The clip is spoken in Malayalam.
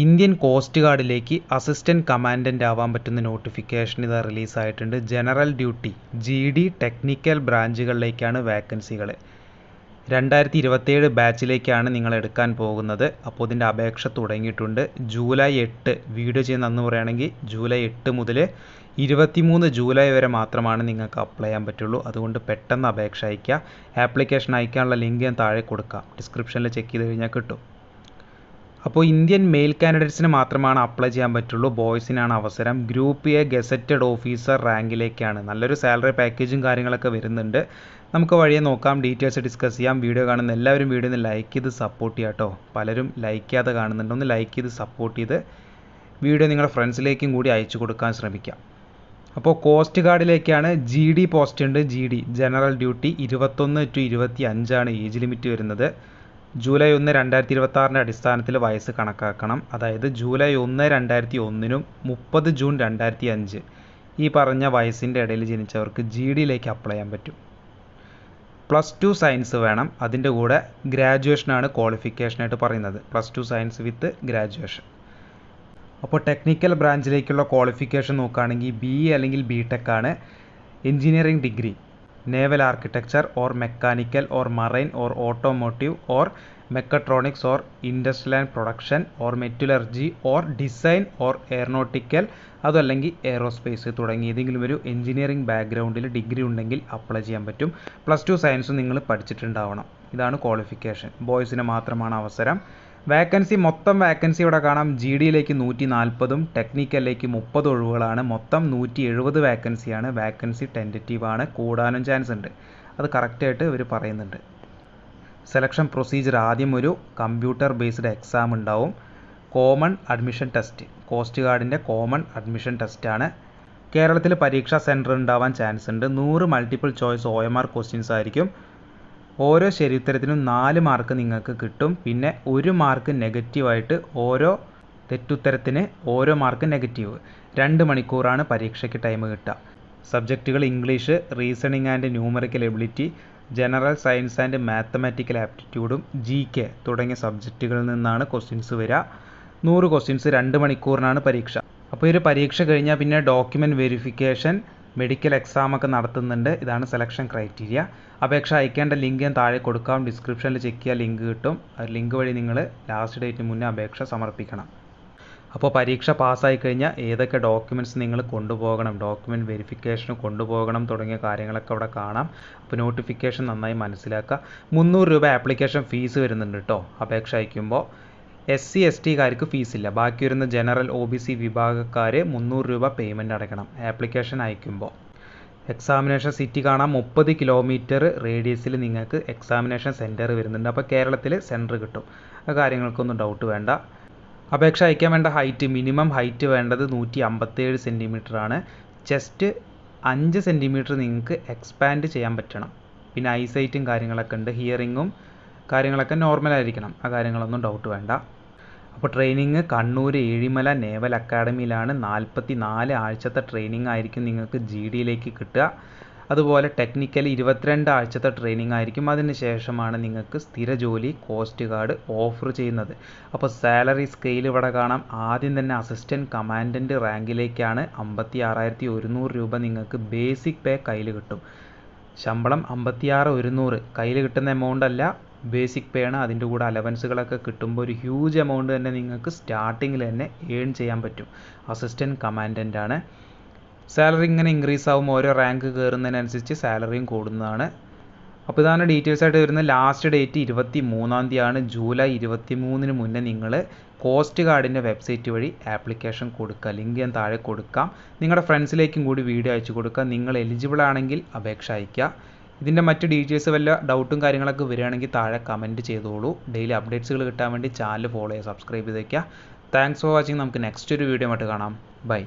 ഇന്ത്യൻ കോസ്റ്റ് ഗാർഡിലേക്ക് അസിസ്റ്റന്റ് കമാൻഡന്റ് ആവാൻ പറ്റുന്ന നോട്ടിഫിക്കേഷൻ ഇത് റിലീസായിട്ടുണ്ട്. General duty G D technical ബ്രാഞ്ചുകളിലേക്കാണ് വേക്കൻസികൾ രണ്ടായിരത്തി ഇരുപത്തേഴ് ബാച്ചിലേക്കാണ് നിങ്ങൾ എടുക്കാൻ പോകുന്നത്. അപ്പോൾ ഇതിന്റെ അപേക്ഷ തുടങ്ങിയിട്ടുണ്ട്. ജൂലൈ എട്ട് വീഡിയോ ചെയ്യുന്ന അന്ന് പറയുകയാണെങ്കിൽ ജൂലൈ എട്ട് മുതൽ ഇരുപത്തിമൂന്ന് ജൂലൈ വരെ മാത്രമാണ് നിങ്ങൾക്ക് അപ്ലൈ ചെയ്യാൻ പറ്റുള്ളൂ. അതുകൊണ്ട് പെട്ടെന്ന് അപേക്ഷ അയയ്ക്കുക. ആപ്ലിക്കേഷൻ അയക്കാനുള്ള ലിങ്ക് ഞാൻ താഴെ കൊടുക്കാം. ഡിസ്ക്രിപ്ഷനിൽ ചെക്ക് ചെയ്ത് കഴിഞ്ഞാൽ കിട്ടും. അപ്പോൾ ഇന്ത്യൻ മെയിൽ കാൻഡിഡേറ്റ്സിന് മാത്രമാണ് അപ്ലൈ ചെയ്യാൻ പറ്റുള്ളൂ. ബോയ്സിനാണ് അവസരം. ഗ്രൂപ്പ് എ ഗസറ്റഡ് ഓഫീസർ റാങ്കിലേക്കാണ്. നല്ലൊരു സാലറി പാക്കേജും കാര്യങ്ങളൊക്കെ വരുന്നുണ്ട്. നമുക്ക് വഴിയെ നോക്കാം. ഡീറ്റെയിൽസ് ഡിസ്കസ് ചെയ്യാം. വീഡിയോ കാണുന്ന എല്ലാവരും വീഡിയോ ഒന്ന് ലൈക്ക് ചെയ്ത് സപ്പോർട്ട് ചെയ്യാം കേട്ടോ. പലരും ലൈക്ക് ചെയ്യാതെ കാണുന്നുണ്ട്. ഒന്ന് ലൈക്ക് ചെയ്ത് സപ്പോർട്ട് ചെയ്ത് വീഡിയോ നിങ്ങളുടെ ഫ്രണ്ട്സിലേക്കും കൂടി അയച്ചു കൊടുക്കാൻ ശ്രമിക്കാം. അപ്പോൾ കോസ്റ്റ് ഗാർഡിലേക്കാണ് ജി ഡി പോസ്റ്റ് ഉണ്ട്. ജി ഡി ജനറൽ ഡ്യൂട്ടി ഇരുപത്തൊന്ന് ടു ഇരുപത്തി അഞ്ചാണ് ഏജ് ലിമിറ്റ് വരുന്നത്. ജൂലൈ ഒന്ന് രണ്ടായിരത്തി ഇരുപത്തി ആറിന്റെ അടിസ്ഥാനത്തിൽ വയസ്സ് കണക്കാക്കണം. അതായത് ജൂലൈ ഒന്ന് രണ്ടായിരത്തി ഒന്നിനും മുപ്പത് ജൂൺ രണ്ടായിരത്തി അഞ്ച് ഈ പറഞ്ഞ വയസ്സിന്റെ ഇടയിൽ ജനിച്ചവർക്ക് ജി ഡിയിലേക്ക് അപ്ലൈ ചെയ്യാൻ പറ്റും. പ്ലസ് ടു സയൻസ് വേണം. അതിന്റെ കൂടെ ഗ്രാജുവേഷനാണ് ക്വാളിഫിക്കേഷനായിട്ട് പറയുന്നത്. Plus two science with graduation അപ്പോൾ ടെക്നിക്കൽ ബ്രാഞ്ചിലേക്കുള്ള ക്വാളിഫിക്കേഷൻ നോക്കുകയാണെങ്കിൽ ബി അല്ലെങ്കിൽ ബി ആണ് engineering degree naval architecture or mechanical or marine or automotive or mechatronics or industrial and production or metallurgy or design or aeronautical അതല്ലെങ്കിൽ എയറോസ്പേസ് തുടങ്ങി. ഏതെങ്കിലും ഒരു എഞ്ചിനീയറിംഗ് ബാക്ക്ഗ്രൗണ്ടിൽ ഡിഗ്രി ഉണ്ടെങ്കിൽ അപ്ലൈ ചെയ്യാൻ പറ്റും. പ്ലസ് ടു സയൻസും നിങ്ങൾ പഠിച്ചിട്ടുണ്ടാവണം. ഇതാണ് ക്വാളിഫിക്കേഷൻ ബോയ്സിന് മാത്രമാണ് അവസരം. വാക്കൻസി മൊത്തം വേക്കൻസി ഇവിടെ കാണാം. ജി ഡിയിലേക്ക് നൂറ്റി നാൽപ്പതും ടെക്നിക്കലിലേക്ക് മുപ്പത് ഒഴിവുകളാണ്. മൊത്തം നൂറ്റി എഴുപത് വാക്കൻസിയാണ്. വാക്കൻസി ടെന്ററ്റീവ് ആണ്. കൂടാനും ചാൻസ് ഉണ്ട്. അത് കറക്റ്റായിട്ട് ഇവർ പറയുന്നുണ്ട്. സെലക്ഷൻ പ്രൊസീജിയർ ആദ്യം ഒരു കമ്പ്യൂട്ടർ ബേസ്ഡ് എക്സാം ഉണ്ടാവും. കോമൺ അഡ്മിഷൻ ടെസ്റ്റ് കോസ്റ്റ് ഗാർഡിന്റെ കോമൺ അഡ്മിഷൻ ടെസ്റ്റാണ് കേരളത്തിൽ പരീക്ഷാ സെന്റർ ഉണ്ടാവാൻ ചാൻസ് ഉണ്ട്. നൂറ് multiple choice O M R questions ആയിരിക്കും. ഓരോ ശരിയുത്തരത്തിനും നാല് മാർക്ക് നിങ്ങൾക്ക് കിട്ടും. പിന്നെ ഒരു മാർക്ക് നെഗറ്റീവായിട്ട് ഓരോ തെറ്റുത്തരത്തിന് ഓരോ മാർക്ക് നെഗറ്റീവ്. രണ്ട് മണിക്കൂറാണ് പരീക്ഷയ്ക്ക് ടൈം കിട്ടുക. സബ്ജക്റ്റുകൾ English reasoning and numerical ability general science and mathematical ആപ്റ്റിറ്റ്യൂഡും G K തുടങ്ങിയ സബ്ജക്റ്റുകളിൽ നിന്നാണ് ക്വസ്റ്റ്യൻസ് വരിക. നൂറ് ക്വസ്റ്റ്യൻസ് രണ്ട് മണിക്കൂറിനാണ് പരീക്ഷ. അപ്പോൾ ഈ ഒരു പരീക്ഷ കഴിഞ്ഞാൽ പിന്നെ ഡോക്യുമെന്റ് വെരിഫിക്കേഷൻ മെഡിക്കൽ എക്സാം ഒക്കെ നടത്തുന്നുണ്ട്. ഇതാണ് സെലക്ഷൻ ക്രൈറ്റീരിയ അപേക്ഷ അയക്കേണ്ട ലിങ്ക് ഞാൻ താഴെ കൊടുക്കാം. ഡിസ്ക്രിപ്ഷനിൽ ചെക്ക് ചെയ്യാൻ ലിങ്ക് കിട്ടും. ആ ലിങ്ക് വഴി നിങ്ങൾ ലാസ്റ്റ് ഡേറ്റിന് മുന്നേ അപേക്ഷ സമർപ്പിക്കണം. അപ്പോൾ പരീക്ഷ പാസ്സായി കഴിഞ്ഞാൽ ഏതൊക്കെ ഡോക്യുമെന്റ്സ് നിങ്ങൾ കൊണ്ടുപോകണം? ഡോക്യുമെന്റ് വെരിഫിക്കേഷന് കൊണ്ടുപോകണം തുടങ്ങിയ കാര്യങ്ങളൊക്കെ അവിടെ കാണാം. അപ്പോൾ നോട്ടിഫിക്കേഷൻ നന്നായി മനസ്സിലാക്കുക. മുന്നൂറ് രൂപ ആപ്ലിക്കേഷൻ ഫീസ് വരുന്നുണ്ട് കേട്ടോ അപേക്ഷ അയക്കുമ്പോൾ എസ് സി എസ് ടിക്കാർക്ക് ഫീസില്ല. ബാക്കി വരുന്ന ജനറൽ ഒ ബി സി വിഭാഗക്കാർ മുന്നൂറ് രൂപ പേയ്മെന്റ് അടയ്ക്കണം. ആപ്ലിക്കേഷൻ അയക്കുമ്പോൾ എക്സാമിനേഷൻ സിറ്റി കാണാൻ മുപ്പത് കിലോമീറ്റർ റേഡിയസിൽ നിങ്ങൾക്ക് എക്സാമിനേഷൻ സെന്റർ വരുന്നുണ്ട്. അപ്പോൾ കേരളത്തിൽ സെന്റർ കിട്ടും. ആ കാര്യങ്ങൾക്കൊന്നും ഡൗട്ട് വേണ്ട. അപേക്ഷ അയക്കാൻ വേണ്ട ഹൈറ്റ്. മിനിമം ഹൈറ്റ് വേണ്ടത് നൂറ്റി അമ്പത്തേഴ് സെന്റിമീറ്റർ ആണ് ചെസ്റ്റ് അഞ്ച് സെന്റിമീറ്റർ നിങ്ങൾക്ക് എക്സ്പാൻഡ് ചെയ്യാൻ പറ്റണം. പിന്നെ ഐസൈറ്റും കാര്യങ്ങളൊക്കെ ഉണ്ട്. ഹിയറിങ്ങും കാര്യങ്ങളൊക്കെ നോർമൽ ആയിരിക്കണം ആ കാര്യങ്ങളൊന്നും ഡൗട്ട് വേണ്ട. അപ്പോൾ ട്രെയിനിങ് കണ്ണൂർ ഏഴിമല നേവൽ അക്കാഡമിയിലാണ് നാൽപ്പത്തി നാല് ആഴ്ചത്തെ ട്രെയിനിങ് ആയിരിക്കും നിങ്ങൾക്ക് ജി ഡിയിലേക്ക് കിട്ടുക. അതുപോലെ ടെക്നിക്കലി ഇരുപത്തിരണ്ട് ആഴ്ചത്തെ ട്രെയിനിങ് ആയിരിക്കും. അതിന് ശേഷമാണ് നിങ്ങൾക്ക് സ്ഥിര ജോലി കോസ്റ്റ് ഗാർഡ് ഓഫർ ചെയ്യുന്നത്. അപ്പോൾ സാലറി സ്കെയിൽ ഇവിടെ കാണാം. ആദ്യം തന്നെ അസിസ്റ്റന്റ് കമാൻഡന്റ് റാങ്കിലേക്കാണ് അമ്പത്തി ആറായിരത്തി ഒരുന്നൂറ് രൂപ നിങ്ങൾക്ക് ബേസിക് പേ കയ്യിൽ കിട്ടും. ശമ്പളം അമ്പത്തിയാറ് ഒരുന്നൂറ്. കയ്യിൽ കിട്ടുന്ന എമൗണ്ട് അല്ല ബേസിക് പേ ആണ്. അതിന്റെ കൂടെ അലവൻസുകളൊക്കെ കിട്ടുമ്പോൾ ഒരു ഹ്യൂജ് എമൗണ്ട് തന്നെ നിങ്ങൾക്ക് സ്റ്റാർട്ടിങ്ങിൽ തന്നെ ഏൺ ചെയ്യാൻ പറ്റും. അസിസ്റ്റന്റ് കമാൻഡന്റ് ആണ്. സാലറി ഇങ്ങനെ ഇൻക്രീസ് ആവും. ഓരോ റാങ്ക് കയറുന്നതിനനുസരിച്ച് സാലറിയും കൂടുന്നതാണ്. അപ്പോൾ ഇതാണ് ഡീറ്റെയിൽസ് ആയിട്ട് വരുന്നത്. ലാസ്റ്റ് ഡേറ്റ് ഇരുപത്തി മൂന്നാം തീയതിയാണ്. ജൂലൈ ഇരുപത്തി മൂന്നിന് മുന്നേ നിങ്ങൾ കോസ്റ്റ് ഗാർഡിന്റെ വെബ്സൈറ്റ് വഴി ആപ്ലിക്കേഷൻ കൊടുക്കുക. ലിങ്ക് ഞാൻ താഴെ കൊടുക്കാം. നിങ്ങളുടെ ഫ്രണ്ട്സിലേക്കും കൂടി വീഡിയോ അയച്ചു കൊടുക്കുക. നിങ്ങൾ എലിജിബിൾ ആണെങ്കിൽ അപേക്ഷ അയയ്ക്കുക. ഇതിന്റെ മറ്റ് ഡീറ്റെയിൽസ് വല്ല ഡൗട്ടും കാര്യങ്ങളൊക്കെ വരികയാണെങ്കിൽ താഴെ കമന്റ് ചെയ്തോളൂ. ഡെയിലി അപ്ഡേറ്റ്സുകൾ കിട്ടാൻ വേണ്ടി ചാനൽ ഫോളോ ചെയ്യുക സബ്സ്ക്രൈബ് ചെയ്തേക്കുക. താങ്ക്സ് ഫോർ വാച്ചിങ് നമുക്ക് നെക്സ്റ്റ് ഒരു വീഡിയോ ആയിട്ട് കാണാം. ബൈ